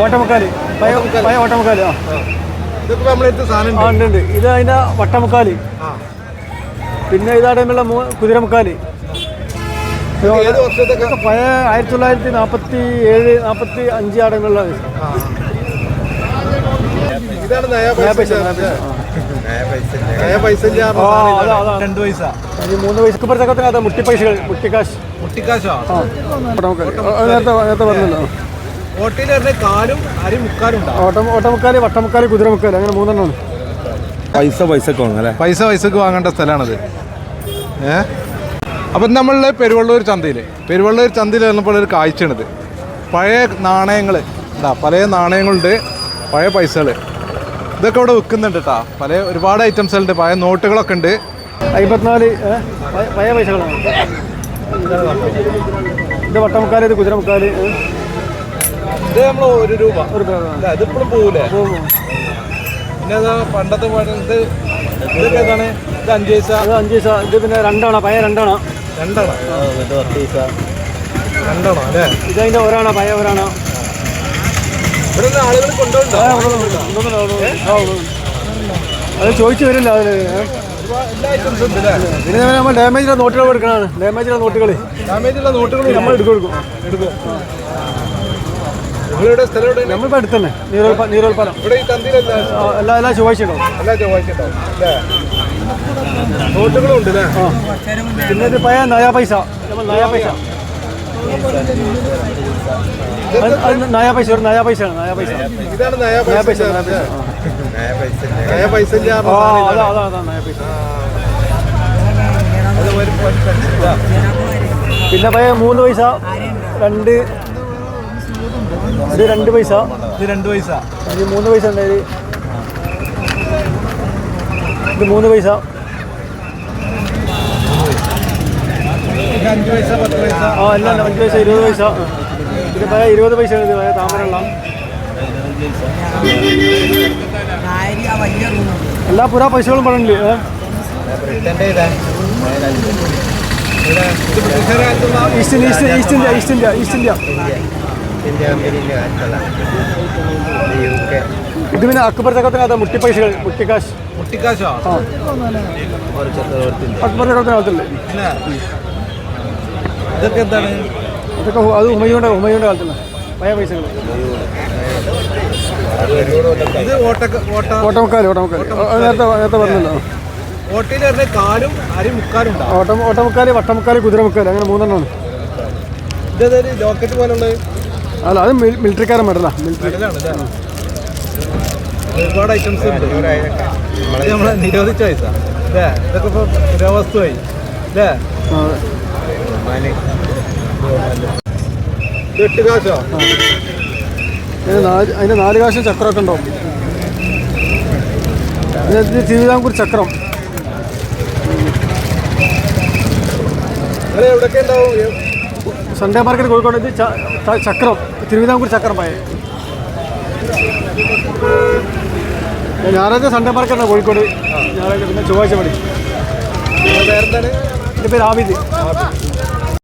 ഓട്ടമുക്കാൽ. പയ പയ ഓട്ടമുക്കാൽ ആ. ഉണ്ട് ഇത് അതിന്റെ വട്ടമുക്കാൽ. പിന്നെ ഇതാടേണ്ടുള്ള കുതിരമുക്കാലി. പഴയ ആയിരത്തി തൊള്ളായിരത്തി നാൽപ്പത്തി ഏഴ് നാൽപ്പത്തി അഞ്ച് ആടങ്ങളുള്ള ആ. ഇതാണ് നയ നയ പൈസ പൈസ, നയ പൈസ. നയ പൈസ ആ അതാ അതാ. രണ്ട് പൈസ. ഈ മൂന്ന് പൈസക്ക് പുറത്തൊക്കെ അതാ മുട്ടിപ്പൈസകൾ മുട്ടിക്കാശ്. മുട്ടിക്കാശോ? നേരത്തെ പറഞ്ഞല്ലോ. ഓട്ടമുക്കാൽ വട്ടമുക്കാൽ കുതിരമുക്കാൽ അങ്ങനെ മൂന്നെണ്ണമാണ് പൈസ പൈസക്ക് വാങ്ങാം അല്ലേ? പൈസ പൈസക്ക് വാങ്ങേണ്ട സ്ഥലമാണത്. ഏ? അപ്പം നമ്മളുടെ പെരുവള്ളൂർ ചന്തയിൽ പെരുവള്ളൂർ ചന്തയിൽ വന്നപ്പോൾ ഒരു കാഴ്ചയാണിത്. പഴയ നാണയങ്ങൾ എന്താ പല നാണയങ്ങളുണ്ട് പഴയ പൈസകൾ ഇതൊക്കെ ഇവിടെ വിൽക്കുന്നുണ്ട് കേട്ടോ പല ഒരുപാട് ഐറ്റംസ് ഉണ്ട് പഴയ നോട്ടുകളൊക്കെ ഉണ്ട്. അമ്പത്തിനാല് പഴയ പൈസകളാണ്. ഇത് വട്ടമുക്കാൽ ഇത് കുതിരമുക്കാൽ ഇത് നമ്മൾ ഒരു രൂപ. ഒരു രൂപ. ഇതിപ്പോഴും പോകൂലേ പിന്നെ അതാ പണ്ടത്തെ പോലെ ഇത് ഇതൊക്കെ ഏതാണ്? ഇത് അഞ്ച് പൈസ. അത് അഞ്ച് പൈസ. ഇത് പിന്നെ രണ്ടാണ് പഴയ രണ്ടാണ് രണ്ടാണോ രണ്ടാണോ അല്ലേ? ഇത് അതിന്റെ ഒരാണ പഴയ ഒരാണ ഇവിടെ നിന്ന് ആളുകൾ കൊണ്ടുപോകുന്നുണ്ടോ അത് ചോദിച്ചു വരില്ല അല്ലേ? പിന്നെ നമ്മൾ ഡാമേജിലെ നോട്ടുകൾ എടുക്കണതാണ്. ഡാമേജിലെ നോട്ടുകൾ ഡാമേജുള്ള നോട്ടുകൾ നമ്മൾ എടുക്കും എടുക്കും. എടുക്കും. നിങ്ങളിവിടെ സ്ഥലം എവിടെ നമ്മളിപ്പോൾ അടുത്ത് തന്നെ നീരോൽപ്പ ഇവിടെ ഈ തന്തിയിലല്ല ആ, എല്ലാ എല്ലാ ചൊവ്വാഴ്ച ഉണ്ടാവും എല്ലാ ചൊവ്വാഴ്ച ഉണ്ടാവും ഉണ്ട് പിന്നെ ഇത് പയ നയാ പൈസ. നയാ പൈസ. നയാ പൈസ ഒരു നയാ പൈസയാണ് നയാ പൈസ. ഇതാണ് നയാ പൈസ പൈസ നയാ പൈസ. നയ പൈസ അതാ അതാ അതാ നയാ പൈസ. ഒരു ഒരു. പിന്നെ പയ മൂന്ന് പൈസ രണ്ട് ഇത് രണ്ട് പൈസ. ഇത് രണ്ട് പൈസ. ഇത് മൂന്ന് പൈസ ഉണ്ടായത് ഇത് മൂന്ന് പൈസ. ആ അല്ല അല്ല അഞ്ച് പൈസ ഇരുപത് പൈസ. ഇത് പഴയ ഇരുപത് പൈസ ഇത് പഴയ താമരള്ള എല്ലാ പുരാ പൈസകളും പറഞ്ഞില്ലേ? East India East India East India East India ഇത് പിന്നെ അക്ബർ ചക്രത്തിനകത്ത് മുട്ടിപ്പൈസകൾ മുട്ടിക്കാശ്. മുട്ടിക്കാശോ? അക്ബർ ചക്രത്തിന് കാലത്തല്ലേ പിന്നെ ഇതൊക്കെ എന്താണ്? അതൊക്കെ അത് ഹുമയൂന്റെ കാലത്തല്ലേ പഴയ പൈസകൾ ഇത് ഓട്ടക്ക ഓട്ട ഓട്ടമുക്കാൽ ഓട്ടമുക്കാൽ. അത് നേരത്തെ നേരത്തെ പറഞ്ഞല്ലോ. ഓട്ടയിൽ പറഞ്ഞ കാലും അരി മുക്കാലും ഉണ്ടാവും ഓട്ടം ഓട്ടമുക്കാൽ വട്ടമുക്കാൽ കുതിരമുക്കാൽ അങ്ങനെ മൂന്നെണ്ണമാണ് ഇതൊരു ജോക്കറ്റ് പോലുള്ളത് അല്ല അത് മിലിറ്ററിക്കാരൻ മേഡലാ. മിലിറ്ററി. ഒരുപാട് ഐറ്റംസ് ഉണ്ട്. ഇത് നിരോധിച്ച പൈസ. അല്ലേ ഇതൊക്കെ ഇപ്പൊ പുരാവസ്തുവായി അല്ലേ എട്ട് കാശോ നാല് അതിന്റെ നാല് കാശം ചക്രമൊക്കെ ഉണ്ടാവും തിരുവിതാംകൂർ ചക്രം. എവിടെയൊക്കെ ഉണ്ടാവും? സൺഡേ മാർക്കറ്റ് കോഴിക്കോട് ചക്രം തിരുവിതാംകൂർ ചക്രം പോയത് ഞായറാഴ്ച സൺഡേ മാർക്കറ്റാണ് കോഴിക്കോട്? ഞായറാഴ്ച പിന്നെ ചൊവ്വാഴ്ച പണി. എന്റെ പേര് ആബിദ്.